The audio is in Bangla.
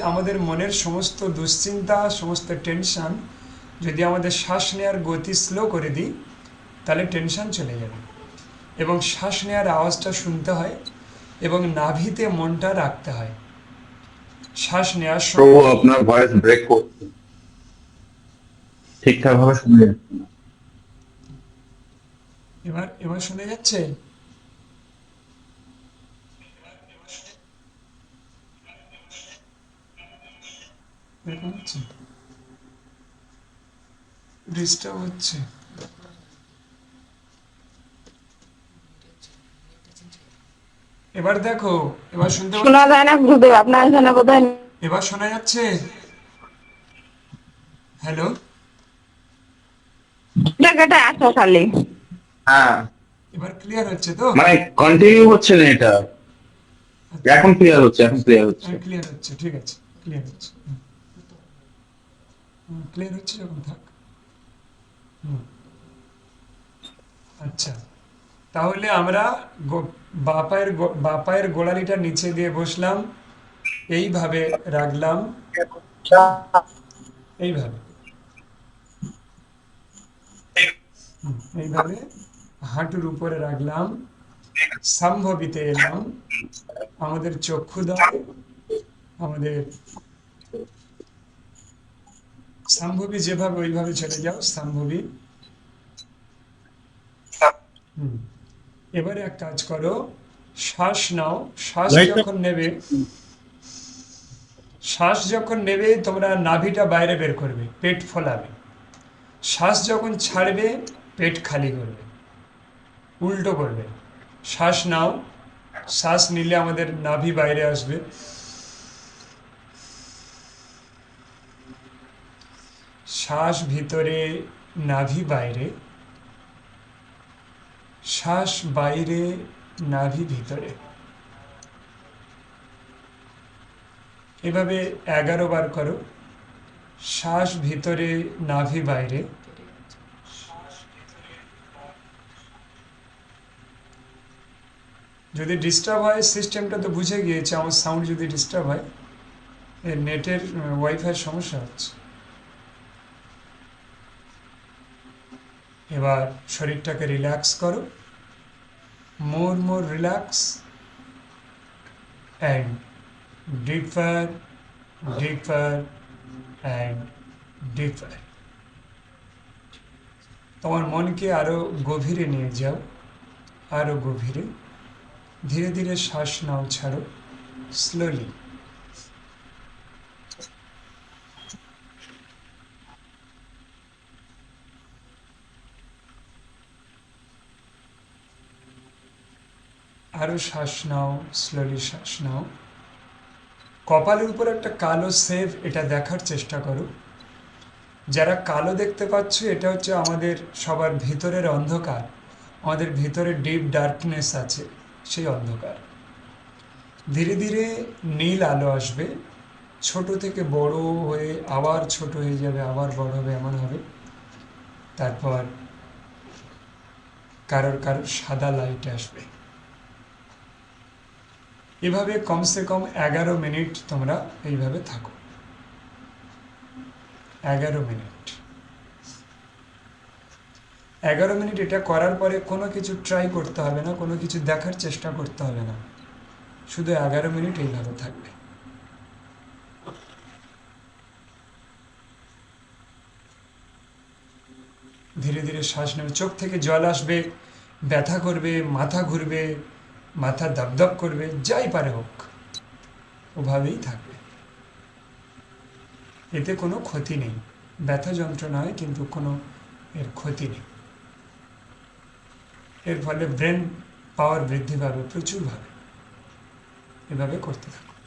আমাদের মনের সমস্ত দুশ্চিন্তা সমস্ত টেনশন যদি আমাদের শ্বাস নেওয়ার গতি স্লো করে দিই তাহলে টেনশন চলে যাবে। এবং শ্বাস নেওয়ার আওয়াজটা শুনতে হয় এবং নাভিতে মনটা রাখতে হয়। শ্বাস নেওয়ার সময় আপনার ভয়েস ব্রেক করছে। ঠিকঠাক ভাবে শুনে যাচ্ছে এবার এবার শোনা যাচ্ছে? এরকম হচ্ছে? ডিস্টার্ব হচ্ছে। এবার দেখো এবার শুনতে শোনা যায় না গুরুদেব আপনার এখানে বোধহয় এবার শোনা যাচ্ছে? হ্যালো জায়গাটা আসো খালি। হ্যাঁ। এবার ক্লিয়ার হচ্ছে তো? মানে কন্টিনিউ হচ্ছে না এটা? এখন ক্লিয়ার হচ্ছে এখন ক্লিয়ার হচ্ছে। ক্লিয়ার হচ্ছে ঠিক আছে ক্লিয়ার হচ্ছে। ক্লিয়ার হচ্ছে যখন, থাক। আচ্ছা। তাহলে আমরা গো- বাঁ পায়ের গো- বাঁ পায়ের গোড়ালিটা নিচে দিয়ে বসলাম। এইভাবে রাখলাম। এইভাবে। এইভাবে হাঁটুর উপরে রাখলাম। সম্ভবিতে এলাম। আমাদের চক্ষু চক্ষুদয়, আমাদের সম্ভবী যেভাবে ওইভাবে চলে যাও হুম। এবারে এক কাজ করো শ্বাস নাও শ্বাস যখন নেবে শ্বাস যখন নেবে তোমরা নাভিটা বাইরে বের করবে পেট ফোলাবে। শ্বাস যখন ছাড়বে পেট খালি করবে উল্টো করবে। শ্বাস নাও শ্বাস নিলে আমাদের নাভি বাইরে আসবে। শ্বাস ভিতরে নাভি বাইরে, শ্বাস বাইরে নাভি ভিতরে। এভাবে এগারো বার করো। শ্বাস ভিতরে নাভি বাইরে। যদি ডিস্টার্ব হয় সিস্টেমটা তো বুঝে গিয়েছে, আমার সাউন্ড যদি ডিস্টার্ব হয় নেটের ওয়াইফাই সমস্যা হচ্ছে। এবার শরীরটাকে রিল্যাক্স করো। More more relax and deeper deeper and deeper তোমার মনকে আরও গভীরে নিয়ে যাও, আরও গভীরে। ধীরে ধীরে শ্বাস নাও ছাড়ো স্লোলি আরও শ্বাস নাও স্লোলি শ্বাস নাও। কপালের উপর একটা কালো সেভ, এটা দেখার চেষ্টা করো। যারা কালো দেখতে পাচ্ছ, এটা হচ্ছে আমাদের সবার ভিতরের অন্ধকার। আমাদের ভিতরে ডিপ ডার্কনেস আছে, সেই অন্ধকার। ধীরে ধীরে নীল আলো আসবে। ছোট থেকে বড় হয়ে আবার ছোট হয়ে যাবে, আবার বড় হবে, এমন হবে। তারপর কারোর কারোর সাদা লাইট আসবে। এভাবে কমসে কম এগারো মিনিট তোমরা এইভাবে থাকো। এগারো মিনিট। এগারো মিনিট এটা করার পরে কোনো কিছু ট্রাই করতে হবে না, কোনো কিছু দেখার চেষ্টা করতে হবে না। শুধু এগারো মিনিট এইভাবে থাকবে। ধীরে ধীরে শ্বাস নেবে, চোখ থেকে জল আসবে, ব্যথা করবে, মাথা ঘুরবে মাথা দপদপ করবে, যাই পারে হোক, ওভাবেই থাকবে। এতে কোনো ক্ষতি নেই। ব্যথা যন্ত্রণা হয়, কিন্তু কোনো এর ক্ষতি নেই। এর ফলে ব্রেন পাওয়ার বৃদ্ধি পাবে, প্রচুরভাবে। এভাবে করতে থাকো।